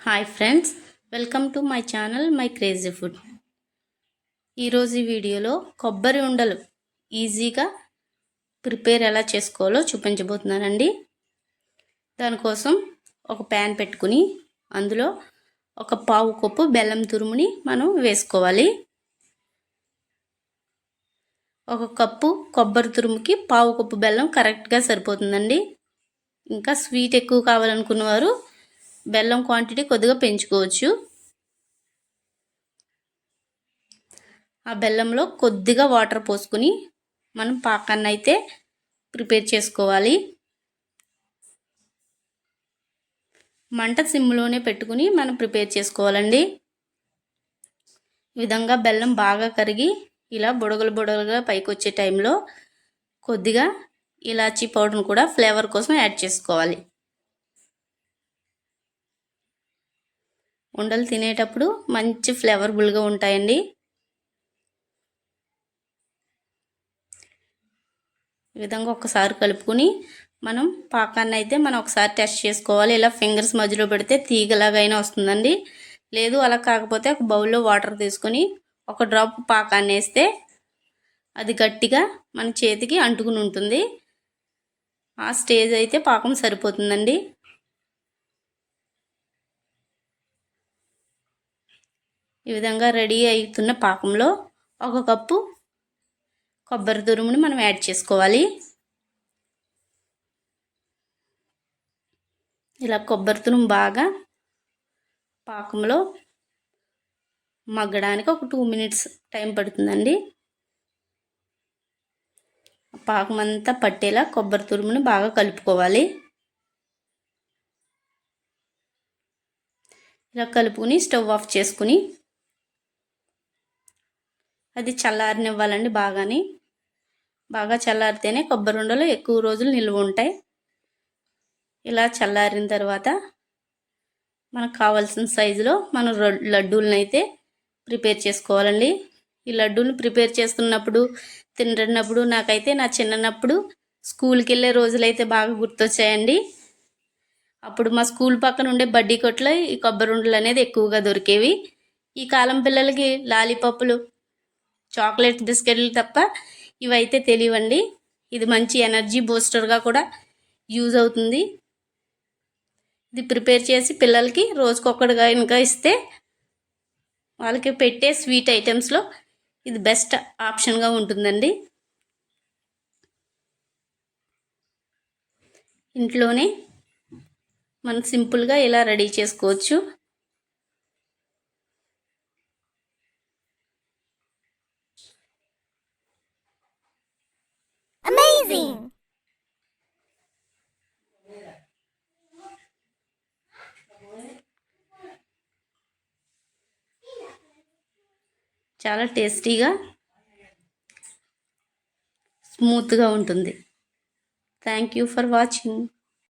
Hi friends welcome to my channel my crazy food ఈరోజు వీడియోలో కొబ్బరి ఉండలు ఈజీగా ప్రిపేర్ ఎలా చేసుకోవాలో చూపించబోతున్నానండి. దానికోసం ఒక ప్యాన్ పెట్టుకుని అందులో ఒక పావు కప్పు బెల్లం తురుముని మనం వేసుకోవాలి. ఒక కప్పు కొబ్బరి తురుముకి పావు కప్పు బెల్లం కరెక్ట్గా సరిపోతుందండి. ఇంకా స్వీట్ ఎక్కువ కావాలనుకున్నవారు బెల్లం క్వాంటిటీ కొద్దిగా పెంచుకోవచ్చు. ఆ బెల్లంలో కొద్దిగా వాటర్ పోసుకుని మనం పాకాన్ని అయితే ప్రిపేర్ చేసుకోవాలి. మంట సిమ్లోనే పెట్టుకుని మనం ప్రిపేర్ చేసుకోవాలండి. ఈ విధంగా బెల్లం బాగా కరిగి ఇలా బుడగలు బుడగలుగా పైకి వచ్చే టైంలో కొద్దిగా ఇలాచీ పౌడర్ని కూడా ఫ్లేవర్ కోసం యాడ్ చేసుకోవాలి. ఉండలు తినేటప్పుడు మంచి ఫ్లేవర్ఫుల్గా ఉంటాయండి. ఈ విధంగా ఒకసారి కలుపుకుని మనం పాకాన్ని అయితే మనం ఒకసారి టెస్ట్ చేసుకోవాలి. ఇలా ఫింగర్స్ మధ్యలో పెడితే తీగలాగైనా వస్తుందండి. లేదు అలా కాకపోతే ఒక బౌల్లో వాటర్ తీసుకొని ఒక డ్రాప్ పాకాన్ని వేస్తే అది గట్టిగా మన చేతికి అంటుకుని ఉంటుంది. ఆ స్టేజ్ అయితే పాకం సరిపోతుందండి. ఈ విధంగా రెడీ అవుతున్న పాకంలో ఒక కప్పు కొబ్బరి తురుముని మనం యాడ్ చేసుకోవాలి. ఇలా కొబ్బరి తురుము బాగా పాకంలో మగ్గడానికి ఒక టూ మినిట్స్ టైం పడుతుందండి. పాకం అంతా పట్టేలా కొబ్బరి తురుముని బాగా కలుపుకోవాలి. ఇలా కలుపుకుని స్టవ్ ఆఫ్ చేసుకుని అది చల్లారనివ్వాలండి బాగాని. బాగా చల్లారితేనే కొబ్బరి ఉండలు ఎక్కువ రోజులు నిల్వ ఉంటాయి. ఇలా చల్లారిన తర్వాత మనకు కావాల్సిన సైజులో మనం లడ్డూలను అయితే ప్రిపేర్ చేసుకోవాలండి. ఈ లడ్డూలు ప్రిపేర్ చేస్తున్నప్పుడు తింటున్నప్పుడు నాకైతే నా చిన్నప్పుడు స్కూల్కి వెళ్ళే రోజులైతే బాగా గుర్తొచ్చాయండి. అప్పుడు మా స్కూల్ పక్కన ఉండే బడ్డీ కొట్లో ఈ కొబ్బరి ఉండలు అనేది ఎక్కువగా దొరికేవి. ఈ కాలం పిల్లలకి లాలీపప్పులు చాక్లెట్ బిస్కెట్లు తప్ప ఇవైతే తెలియవండి ఇది మంచి ఎనర్జీ బూస్టర్గా కూడా యూజ్ అవుతుంది. ఇది ప్రిపేర్ చేసి పిల్లలకి రోజుకొక్కడిగా ఇంకా ఇస్తే వాళ్ళకి పెట్టే స్వీట్ ఐటమ్స్లో ఇది బెస్ట్ ఆప్షన్గా ఉంటుందండి. ఇంట్లోనే మనం సింపుల్గా ఇలా రెడీ చేసుకోవచ్చు. Amazing! చాలా టేస్టీగా స్మూత్గా ఉంటుంది థ్యాంక్ యూ ఫర్ వాచింగ్